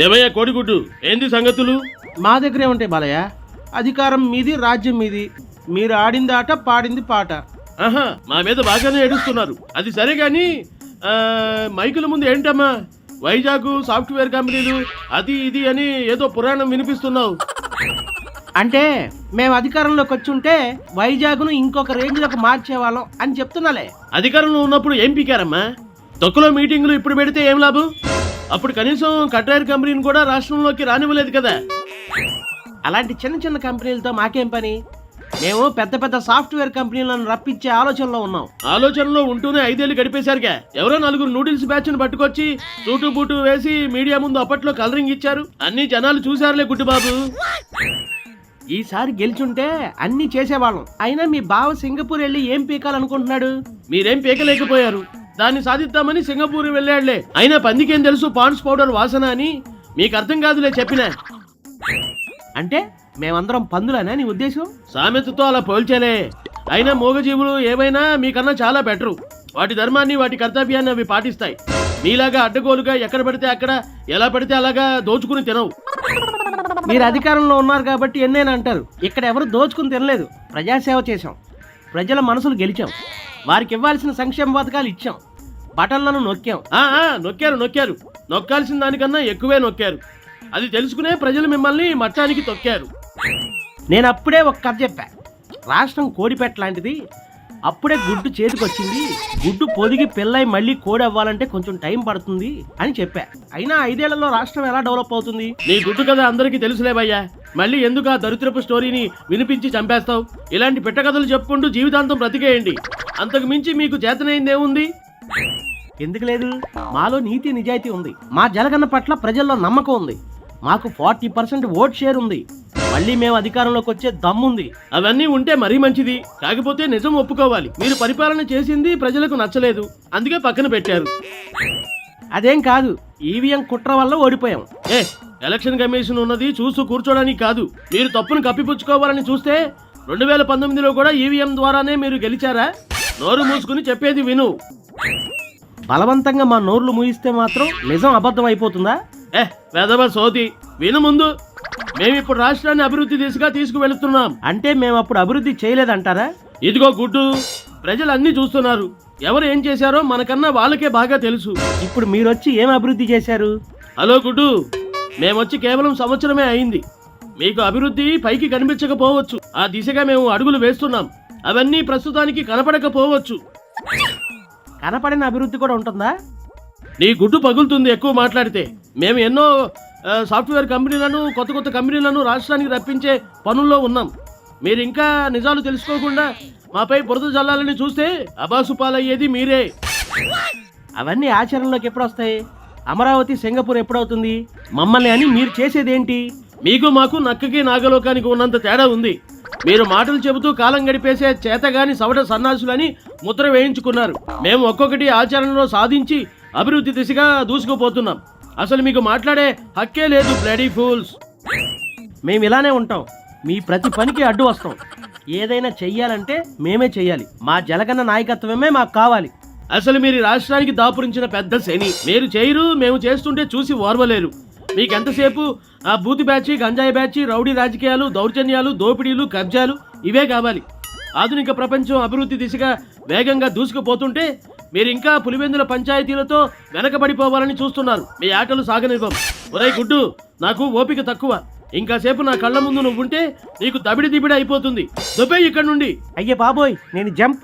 ఏమయ్యా కోడిగుడ్డు ఏంది సంగతులు? మా దగ్గరే ఉంటాయి బాలయ్య. అధికారం మీది రాజ్యం మీది. మీరు ఆడింది ఆట పాడింది పాట. ఆహా మా మీద బాగానే ఏడుస్తున్నారు. అది సరే ఆ, మైకుల ముందు ఏంటమ్మా? వైజాగ్ సాఫ్ట్వేర్ కంపెనీలు అది ఇది అని ఏదో పురాణం వినిపిస్తున్నావు. అంటే మేము అధికారంలోకి వచ్చి ఉంటే వైజాగ్ను ఇంకొక రేంజ్లోకి మార్చేవాళ్ళం అని చెప్తున్నాలే. అధికారంలో ఉన్నప్పుడు ఏం పీకారమ్మా? తొక్కలో మీటింగులు ఇప్పుడు పెడితే ఏం లాభం? అప్పుడు కనీసం కట్రాయర్ కంపెనీని కూడా రాష్ట్రంలోకి రానివ్వలేదు కదా. అలాంటి చిన్న చిన్న కంపెనీలతో మాకేం పని? మేము పెద్ద పెద్ద సాఫ్ట్వేర్ కంపెనీలను రప్పించే ఆలోచనలో ఉన్నాం. ఆలోచనలో ఉంటూనే ఐదేళ్ళు గడిపేశారుగా. ఎవరో నలుగురు నూడిల్స్ బ్యాచ్ని పట్టుకొచ్చి సూటు బూటు వేసి మీడియా ముందు అప్పట్లో కలరింగ్ ఇచ్చారు. అన్ని జనాలు చూశారులే గుడ్డుబాబు. ఈసారి గెలిచుంటే అన్ని చేసేవాళ్ళం. అయినా మీ బావ సింగపూర్ వెళ్ళి ఏం పీకాలనుకుంటున్నాడు? మీరేం పీకలేకపోయారు. దాన్ని సాధిద్దామని సింగపూర్ వెళ్ళాడులే. అయినా పందికేం తెలుసు? పాండ్స్ పౌడర్ వాసన అని మీకు అర్థం కాదులే చెప్పినా. అంటే మేమందరం పందులనా నీ ఉద్దేశం? సామెతతో అలా పోల్చేలే. అయినా మూగజీవులు ఏవైనా మీకన్నా చాలా బెటరు. వాటి ధర్మాన్ని వాటి కర్తవ్యాన్ని అవి పాటిస్తాయి. మీలాగా అడ్డగోలుగా ఎక్కడ పడితే అక్కడ ఎలా పడితే అలాగా దోచుకుని తినవు. మీరు అధికారంలో ఉన్నారు కాబట్టి ఎన్నైనా అంటారు? ఇక్కడ ఎవరు దోచుకుని తినలేదు. ప్రజాసేవ చేశాం. ప్రజల మనసులు గెలిచాం. వారికి ఇవ్వాల్సిన సంక్షేమ పథకాలు ఇచ్చాం. బటన్లను నొక్కాం. నొక్కారు నొక్కారు. నొక్కాల్సిన దానికన్నా ఎక్కువే నొక్కారు. అది తెలుసుకునే ప్రజలు మిమ్మల్ని మట్టానికి తొక్కారు. నేను అప్పుడే ఒక కథ చెప్పా. రాష్ట్రం కోడిపెట్ట లాంటిది. అప్పుడే గుడ్డు చేతికొచ్చింది. గుడ్డు పొదిగి పిల్లై మళ్ళీ కోడి అవ్వాలంటే కొంచెం టైం పడుతుంది అని చెప్పా. అయినా ఐదేళ్ళలో రాష్ట్రం ఎలా డెవలప్ అవుతుంది? నీ గుడ్డు కదా అందరికీ తెలుసులేవయ్యా మళ్ళీ ఎందుకు ఆ దరిద్రపు స్టోరీని వినిపించి చంపేస్తావు? ఇలాంటి పెట్టకథలు చెప్పుకుంటూ జీవితాంతం బ్రతికేయండి. అంతకు మించి మీకు చేతనైందేముంది ఎందుకు లేదు? మాలో నీతి నిజాయితీ ఉంది. మా జలగన్న పట్ల ప్రజల్లో నమ్మకం ఉంది. మాకు ఫార్టీ పర్సెంట్ ఓట్ షేర్ ఉంది. మళ్ళీ మేము అధికారంలోకి వచ్చే దమ్ముంది. అవన్నీ ఉంటే మరీ మంచిది. కాకపోతే నిజం ఒప్పుకోవాలి. మీరు పరిపాలన చేసింది ప్రజలకు నచ్చలేదు. అందుకే పక్కన పెట్టారు. అదేం కాదు. ఈవీఎం కుట్ర వల్ల ఓడిపోయాం. ఏ ఎలక్షన్ కమిషన్ ఉన్నది చూస్తూ కూర్చోడానికి కాదు. మీరు తప్పును కప్పిపుచ్చుకోవాలని చూస్తే రెండు వేల పంతొమ్మిదిలో కూడా ఈవీఎం ద్వారానే మీరు గెలిచారా? నోరు మూసుకుని చెప్పేది విను. బలవంతంగా మా నోర్లు ముగిస్తే మాత్రం నిజం అబద్ధం అయిపోతుందా? ఏ వెదవ సోది విను ముందు. మేము ఇప్పుడు రాష్ట్రాన్ని అభివృద్ధి దిశగా తీసుకువెళుతున్నాం. అంటే మేము అప్పుడు అభివృద్ధి చేయలేదంటారా? ఇదిగో గుడ్డు ప్రజలు అన్ని చూస్తున్నారు. ఎవరు ఏం చేశారో మనకన్నా వాళ్ళకే బాగా తెలుసు. ఇప్పుడు మీరు వచ్చి ఏం అభివృద్ధి చేశారు? హలో గుడ్డు. మేమొచ్చి కేవలం సంవత్సరమే అయింది. మీకు అభివృద్ధి పైకి కనిపించకపోవచ్చు. ఆ దిశగా మేము అడుగులు వేస్తున్నాం. అవన్నీ ప్రస్తుతానికి కనపడకపోవచ్చు. కనపడిన అభివృద్ధి కూడా ఉంటుందా? నీ గుడ్డు పగులుతుంది ఎక్కువ మాట్లాడితే. మేము ఎన్నో సాఫ్ట్వేర్ కంపెనీలను కొత్త కొత్త కంపెనీలను రాష్ట్రానికి రప్పించే పనుల్లో ఉన్నాం. మీరు ఇంకా నిజాలు తెలుసుకోకుండా మాపై బురద జల్లాలని చూస్తే అబాసు పాలయ్యేది మీరే. అవన్నీ ఆచరణలోకి ఎప్పుడు వస్తాయి అమరావతి సింగపూర్ ఎప్పుడవుతుంది? మమ్మల్ని అని మీరు చేసేదేంటి? మీకు మాకు నక్కకి నాగలోకానికి ఉన్నంత తేడా ఉంది. మీరు మాటలు చెబుతూ కాలం గడిపేసే చేతగాని సవట సన్నాసులని ముద్ర వేయించుకున్నారు. మేము ఒక్కొక్కటి ఆచరణలో సాధించి అభివృద్ధి దిశగా దూసుకుపోతున్నాం. అసలు మీకు మాట్లాడే హక్కే లేదు బ్లడీ ఫూల్స్. మేము ఇలానే ఉంటాం. మీ ప్రతి పనికి అడ్డు వస్తాం. ఏదైనా చెయ్యాలంటే మేమే చెయ్యాలి. మా జలగన్న నాయకత్వమే మాకు కావాలి. అసలు మీరు రాష్ట్రానికి దాపురించిన పెద్ద శని. మీరు చేయరు మేము చేస్తుంటే చూసి ఓర్వలేరు. మీకు ఎంతసేపు? ఆ బూతి బ్యాచి గంజాయి బ్యాచి రౌడీ రాజకీయాలు దౌర్జన్యాలు దోపిడీలు కబ్జాలు ఇవే కావాలి. ఆధునిక ప్రపంచం అభివృద్ధి దిశగా వేగంగా దూసుకుపోతుంటే మీరు ఇంకా పులివెందుల పంచాయతీలతో వెనకబడిపోవాలని చూస్తున్నారు. మీ ఆటలు సాగనివ్వం. ఒరే గుడ్డు నాకు ఓపిక తక్కువ. ఇంకాసేపు నా కళ్ళ ముందు నువ్వు ఉంటే నీకు దబిడి దిబిడి అయిపోతుంది. దుబ్బే ఇక్కడ నుండి. అయ్యే బాబోయ్ నేను జంప్.